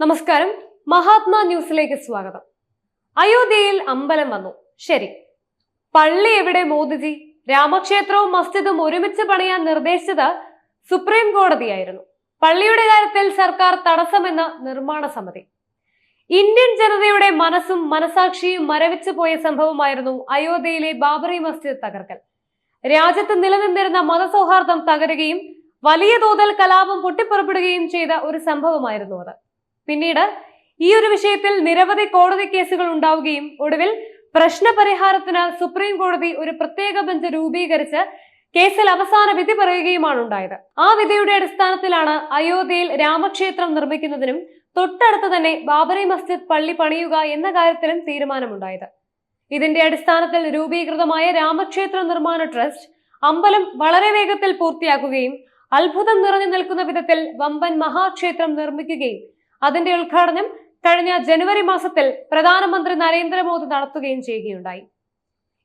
നമസ്കാരം. മഹാത്മാ ന്യൂസിലേക്ക് സ്വാഗതം. അയോധ്യയിൽ അമ്പലം വന്നു. ശരി. പള്ളി എവിടെ മോദിജി? രാമക്ഷേത്രവും മസ്ജിദും ഒരുമിച്ച് പണിയാൻ നിർദ്ദേശിച്ചത് സുപ്രീം കോടതിയായിരുന്നു. പള്ളിയുടെ കാര്യത്തിൽ സർക്കാർ തടസ്സമെന്ന നിർമ്മാണ സമിതി. ഇന്ത്യൻ ജനതയുടെ മനസ്സും മനസാക്ഷിയും മരവിച്ചു പോയ സംഭവമായിരുന്നു അയോധ്യയിലെ ബാബറി മസ്ജിദ് തകർക്കൽ. രാജ്യത്ത് നിലനിന്നിരുന്ന മതസൗഹാർദ്ദം തകരുകയും വലിയ തോതിൽ കലാപം പൊട്ടിപ്പുറപ്പെടുകയും ചെയ്ത ഒരു സംഭവമായിരുന്നു അത്. പിന്നീട് ഈ ഒരു വിഷയത്തിൽ നിരവധി കോടതി കേസുകൾ ഉണ്ടാവുകയും ഒടുവിൽ പ്രശ്നപരിഹാരത്തിന് സുപ്രീം കോടതി ഒരു പ്രത്യേക ബെഞ്ച് രൂപീകരിച്ച് കേസിൽ അവസാന വിധി പറയുകയുമാണ് ഉണ്ടായത്. ആ വിധിയുടെ അടിസ്ഥാനത്തിലാണ് അയോധ്യയിൽ രാമക്ഷേത്രം നിർമ്മിക്കുന്നതിനും തൊട്ടടുത്ത് തന്നെ ബാബറി മസ്ജിദ് പള്ളി പണിയുക എന്ന കാര്യത്തിലും തീരുമാനമുണ്ടായത്. ഇതിന്റെ അടിസ്ഥാനത്തിൽ രൂപീകൃതമായ രാമക്ഷേത്ര നിർമ്മാണ ട്രസ്റ്റ് അമ്പലം വളരെ വേഗത്തിൽ പൂർത്തിയാക്കുകയും അത്ഭുതം നിറഞ്ഞു നിൽക്കുന്ന വിധത്തിൽ വമ്പൻ മഹാക്ഷേത്രം നിർമ്മിക്കുകയും അതിന്റെ ഉദ്ഘാടനം കഴിഞ്ഞ ജനുവരി മാസത്തിൽ പ്രധാനമന്ത്രി നരേന്ദ്രമോദി നടത്തുകയും ചെയ്യുകയുണ്ടായി.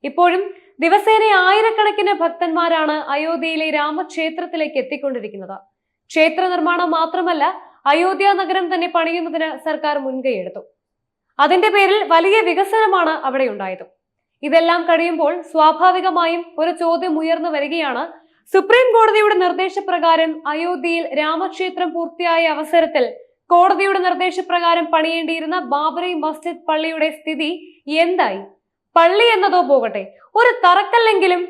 ഇപ്പോഴും ദിവസേന ആയിരക്കണക്കിന് ഭക്തന്മാരാണ് അയോധ്യയിലെ രാമക്ഷേത്രത്തിലേക്ക് എത്തിക്കൊണ്ടിരിക്കുന്നത്. ക്ഷേത്ര നിർമ്മാണം മാത്രമല്ല അയോധ്യ നഗരം തന്നെ പണിയുന്നതിന് സർക്കാർ മുൻകൈയെടുത്തു അതിന്റെ പേരിൽ വലിയ വികസനമാണ് അവിടെ ഉണ്ടായത്. ഇതെല്ലാം കഴിയുമ്പോൾ സ്വാഭാവികമായും ഒരു ചോദ്യം ഉയർന്നു വരികയാണ് സുപ്രീം കോടതിയുടെ നിർദ്ദേശപ്രകാരം അയോധ്യയിൽ രാമക്ഷേത്രം പൂർത്തിയായ അവസരത്തിൽ കോടതിയുടെ നിർദ്ദേശപ്രകാരം പണിയേണ്ടിയിരുന്ന ബാബറി മസ്ജിദ് പള്ളിയുടെ സ്ഥിതി എന്തായി? പള്ളി എന്നതോ പോകട്ടെ. ഒരു തറക്കല്ലെങ്കിലും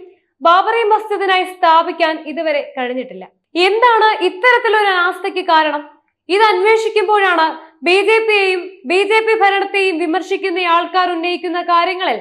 ബാബറി മസ്ജിദിനായി സ്ഥാപിക്കാൻ ഇതുവരെ കഴിഞ്ഞിട്ടില്ല. എന്താണ് ഇത്തരത്തിലൊരു അനാസ്ഥയ്ക്ക് കാരണം? ഇത് അന്വേഷിക്കുമ്പോഴാണ് ബി ജെ പിയെയും ബി ജെ പി ഭരണത്തെയും വിമർശിക്കുന്ന ആൾക്കാർ ഉന്നയിക്കുന്ന കാര്യങ്ങളിൽ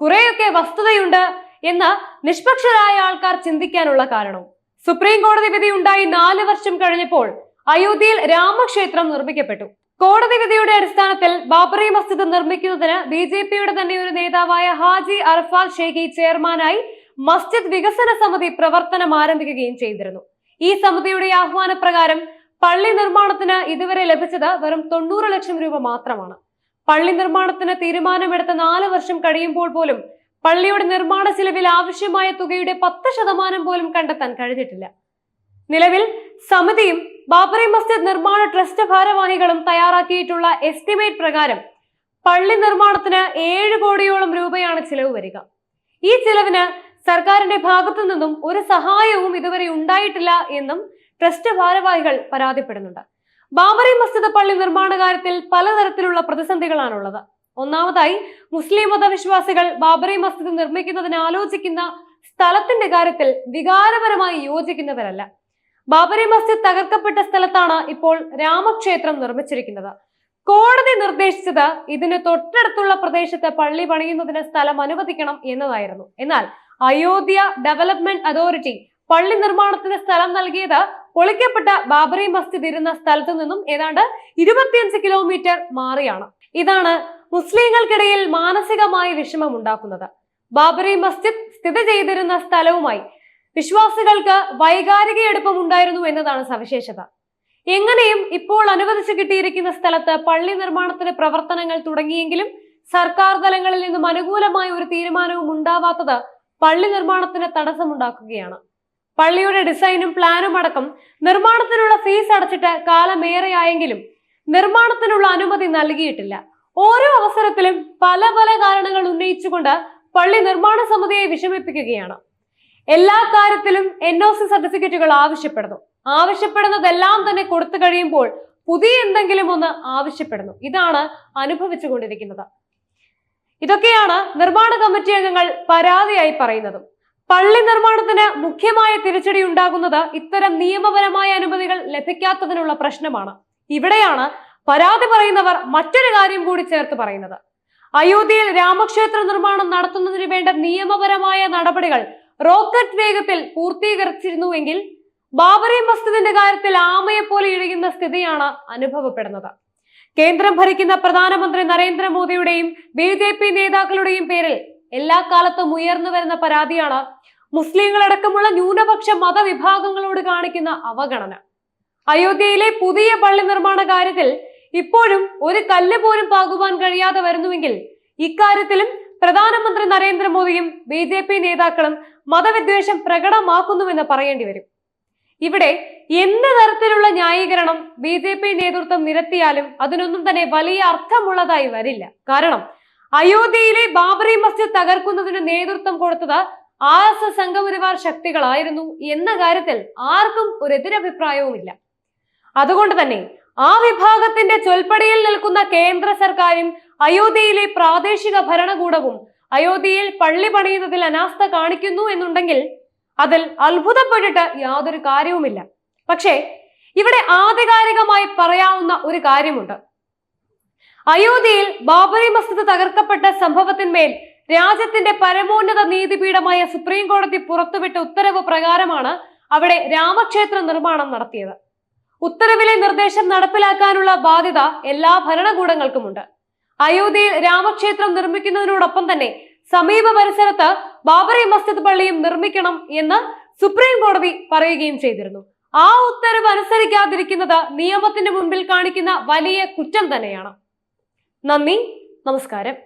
കുറെയൊക്കെ വസ്തുതയുണ്ട് എന്ന് നിഷ്പക്ഷരായ ആൾക്കാർ ചിന്തിക്കാനുള്ള കാരണവും സുപ്രീം കോടതി വിധി ഉണ്ടായി നാല് വർഷം കഴിഞ്ഞപ്പോൾ അയോധ്യയിൽ രാമക്ഷേത്രം നിർമ്മിക്കപ്പെട്ടു. കോടതി വിധിയുടെ അടിസ്ഥാനത്തിൽ ബാബറി മസ്ജിദ് നിർമ്മിക്കുന്നതിന് ബി ജെ പിയുടെ തന്നെ ഒരു നേതാവായ ഹാജി അർഫാൽ ഷെയ്ഖി ചെയർമാനായി മസ്ജിദ് വികസന സമിതി പ്രവർത്തനം ആരംഭിക്കുകയും ചെയ്തിരുന്നു. ഈ സമിതിയുടെ ആഹ്വാനപ്രകാരം പള്ളി നിർമ്മാണത്തിന് ഇതുവരെ ലഭിച്ചത് വെറും തൊണ്ണൂറ് ലക്ഷം രൂപ മാത്രമാണ്. പള്ളി നിർമ്മാണത്തിന് തീരുമാനമെടുത്ത നാല് വർഷം കഴിയുമ്പോൾ പോലും പള്ളിയുടെ നിർമ്മാണ ചിലവിൽ ആവശ്യമായ തുകയുടെ പത്ത് ശതമാനം പോലും കണ്ടെത്താൻ കഴിഞ്ഞിട്ടില്ല. നിലവിൽ സമിതിയും ബാബറി മസ്ജിദ് നിർമ്മാണ ട്രസ്റ്റ് ഭാരവാഹികളും തയ്യാറാക്കിയിട്ടുള്ള എസ്റ്റിമേറ്റ് പ്രകാരം പള്ളി നിർമ്മാണത്തിന് ഏഴ് കോടിയോളം രൂപയാണ് ചിലവ് വരിക. ഈ ചിലവിന് സർക്കാരിന്റെ ഭാഗത്തു നിന്നും ഒരു സഹായവും ഇതുവരെ ഉണ്ടായിട്ടില്ല എന്നും ട്രസ്റ്റ് ഭാരവാഹികൾ പരാതിപ്പെടുന്നുണ്ട്. ബാബറി മസ്ജിദ് പള്ളി നിർമ്മാണ കാര്യത്തിൽ പലതരത്തിലുള്ള പ്രതിസന്ധികളാണുള്ളത്. ഒന്നാമതായി മുസ്ലിം മതവിശ്വാസികൾ ബാബറി മസ്ജിദ് നിർമ്മിക്കുന്നതിന് ആലോചിക്കുന്ന സ്ഥലത്തിന്റെ കാര്യത്തിൽ വികാരപരമായി യോജിക്കുന്നവരല്ല. ബാബറി മസ്ജിദ് തകർക്കപ്പെട്ട സ്ഥലത്താണ് ഇപ്പോൾ രാമക്ഷേത്രം നിർമ്മിച്ചിരിക്കുന്നത്. കോടതി നിർദ്ദേശിച്ചത് ഇതിന് തൊട്ടടുത്തുള്ള പ്രദേശത്ത് പള്ളി പണിയുന്നതിന് സ്ഥലം അനുവദിക്കണം എന്നതായിരുന്നു. എന്നാൽ അയോധ്യ ഡെവലപ്മെന്റ് അതോറിറ്റി പള്ളി നിർമ്മാണത്തിന് സ്ഥലം നൽകിയത് പൊളിക്കപ്പെട്ട ബാബറി മസ്ജിദ് ഇരുന്ന സ്ഥലത്തു നിന്നും ഏതാണ്ട് ഇരുപത്തിയഞ്ച് കിലോമീറ്റർ മാറിയാണ്. ഇതാണ് മുസ്ലിങ്ങൾക്കിടയിൽ മാനസികമായി വിഷമമുണ്ടാക്കുന്നത്. ബാബറി മസ്ജിദ് സ്ഥിതി ചെയ്തിരുന്ന സ്ഥലവുമായി വിശ്വാസികൾക്ക് വൈകാരിക എടുപ്പം ഉണ്ടായിരുന്നു എന്നതാണ് സവിശേഷത. എങ്ങനെയും ഇപ്പോൾ അനുവദിച്ചു കിട്ടിയിരിക്കുന്ന സ്ഥലത്ത് പള്ളി നിർമ്മാണത്തിന് പ്രവർത്തനങ്ങൾ തുടങ്ങിയെങ്കിലും സർക്കാർ തലങ്ങളിൽ നിന്നും അനുകൂലമായ ഒരു തീരുമാനവും ഉണ്ടാവാത്തത് പള്ളി നിർമ്മാണത്തിന് തടസ്സമുണ്ടാക്കുകയാണ്. പള്ളിയുടെ ഡിസൈനും പ്ലാനും അടക്കം നിർമ്മാണത്തിനുള്ള ഫീസ് അടച്ചിട്ട് കാലമേറെയായെങ്കിലും നിർമ്മാണത്തിനുള്ള അനുമതി നൽകിയിട്ടില്ല. ഓരോ അവസരത്തിലും പല പല കാരണങ്ങൾ ഉന്നയിച്ചുകൊണ്ട് പള്ളി നിർമ്മാണ സമിതിയെ വിഷമിപ്പിക്കുകയാണ്. എല്ലാ കാര്യത്തിലും എൻ ഒ സി സർട്ടിഫിക്കറ്റുകൾ ആവശ്യപ്പെടുന്നു. ആവശ്യപ്പെടുന്നതെല്ലാം തന്നെ കൊടുത്തു കഴിയുമ്പോൾ പുതിയ എന്തെങ്കിലും ഒന്ന് ആവശ്യപ്പെടുന്നു. ഇതാണ് അനുഭവിച്ചു കൊണ്ടിരിക്കുന്നത്. ഇതൊക്കെയാണ് നിർമ്മാണ കമ്മിറ്റി അംഗങ്ങൾ പരാതിയായി പറയുന്നതും. പള്ളി നിർമ്മാണത്തിന് മുഖ്യമായ തിരിച്ചടി ഉണ്ടാകുന്നത് ഇത്തരം നിയമപരമായ അനുമതികൾ ലഭിക്കാത്തതിനുള്ള പ്രശ്നമാണ്. ഇവിടെയാണ് പരാതി പറയുന്നവർ മറ്റൊരു കാര്യം കൂടി ചേർത്ത് പറയുന്നത്. അയോധ്യയിൽ രാമക്ഷേത്ര നിർമ്മാണം നടത്തുന്നതിന് വേണ്ട നിയമപരമായ നടപടികൾ റോക്കറ്റ് വേഗത്തിൽ പൂർത്തീകരിച്ചിരുന്നുവെങ്കിൽ ബാബറി മസ്ജിദിന്റെ കാര്യത്തിൽ ആമയെ പോലെ ഇഴയുന്ന സ്ഥിതിയാണ് അനുഭവപ്പെടുന്നത്. കേന്ദ്രം ഭരിക്കുന്ന പ്രധാനമന്ത്രി നരേന്ദ്രമോദിയുടെയും ബി ജെ പി നേതാക്കളുടെയും പേരിൽ എല്ലാ കാലത്തും ഉയർന്നു വരുന്ന പരാതിയാണ് മുസ്ലിങ്ങളടക്കമുള്ള ന്യൂനപക്ഷ മതവിഭാഗങ്ങളോട് കാണിക്കുന്ന അവഗണന. അയോധ്യയിലെ പുതിയ പള്ളി നിർമ്മാണ കാര്യത്തിൽ ഇപ്പോഴും ഒരു കല്ല് പോലും പാകുവാൻ കഴിയാതെ വരുന്നുവെങ്കിൽ ഇക്കാര്യത്തിലും പ്രധാനമന്ത്രി നരേന്ദ്രമോദിയും ബി ജെ പി നേതാക്കളും മതവിദ്വേഷം പ്രകടമാക്കുന്നുവെന്ന് പറയേണ്ടി വരും. ഇവിടെ എന്ത് തരത്തിലുള്ള ന്യായീകരണം ബി ജെ പി നേതൃത്വം നിരത്തിയാലും അതിനൊന്നും തന്നെ വലിയ അർത്ഥമുള്ളതായി വരില്ല. കാരണം അയോധ്യയിലെ ബാബറി മസ്ജിദ് തകർക്കുന്നതിന് നേതൃത്വം കൊടുത്തത് ആർ എസ് എസ് സംഘപരിവാർ ശക്തികളായിരുന്നു എന്ന കാര്യത്തിൽ ആർക്കും ഒരു എതിരഭിപ്രായവുമില്ല. അതുകൊണ്ട് തന്നെ ആ വിഭാഗത്തിന്റെ ചൊൽപ്പടിയിൽ നിൽക്കുന്ന കേന്ദ്ര സർക്കാരും അയോധ്യയിലെ പ്രാദേശിക ഭരണകൂടവും അയോധ്യയിൽ പള്ളി പണിയുന്നതിൽ അനാസ്ഥ കാണിക്കുന്നു എന്നുണ്ടെങ്കിൽ അതിൽ അത്ഭുതപ്പെട്ടിട്ട് യാതൊരു കാര്യവുമില്ല. പക്ഷേ ഇവിടെ ആധികാരികമായി പറയാവുന്ന ഒരു കാര്യമുണ്ട്. അയോധ്യയിൽ ബാബറി മസ്ജിദ് തകർക്കപ്പെട്ട സംഭവത്തിന്മേൽ രാജ്യത്തിന്റെ പരമോന്നത നീതിപീഠമായ സുപ്രീം കോടതി പുറത്തുവിട്ട ഉത്തരവ് പ്രകാരമാണ് അവിടെ രാമക്ഷേത്ര നിർമ്മാണം നടത്തിയത്. ഉത്തരവിലെ നിർദ്ദേശം നടപ്പിലാക്കാനുള്ള ബാധ്യത എല്ലാ ഭരണകൂടങ്ങൾക്കുമുണ്ട്. അയോധ്യയിൽ രാമക്ഷേത്രം നിർമ്മിക്കുന്നതിനോടൊപ്പം തന്നെ സമീപ പരിസരത്ത് ബാബറി മസ്ജിദ് പള്ളിയും നിർമ്മിക്കണം എന്ന് സുപ്രീം കോടതി പറയുകയും ചെയ്തിരുന്നു. ആ ഉത്തരവ് അനുസരിക്കാതിരിക്കുന്നത് നിയമത്തിന്റെ മുമ്പിൽ കാണിക്കുന്ന വലിയ കുറ്റം തന്നെയാണ്. നന്ദി നമസ്കാരം.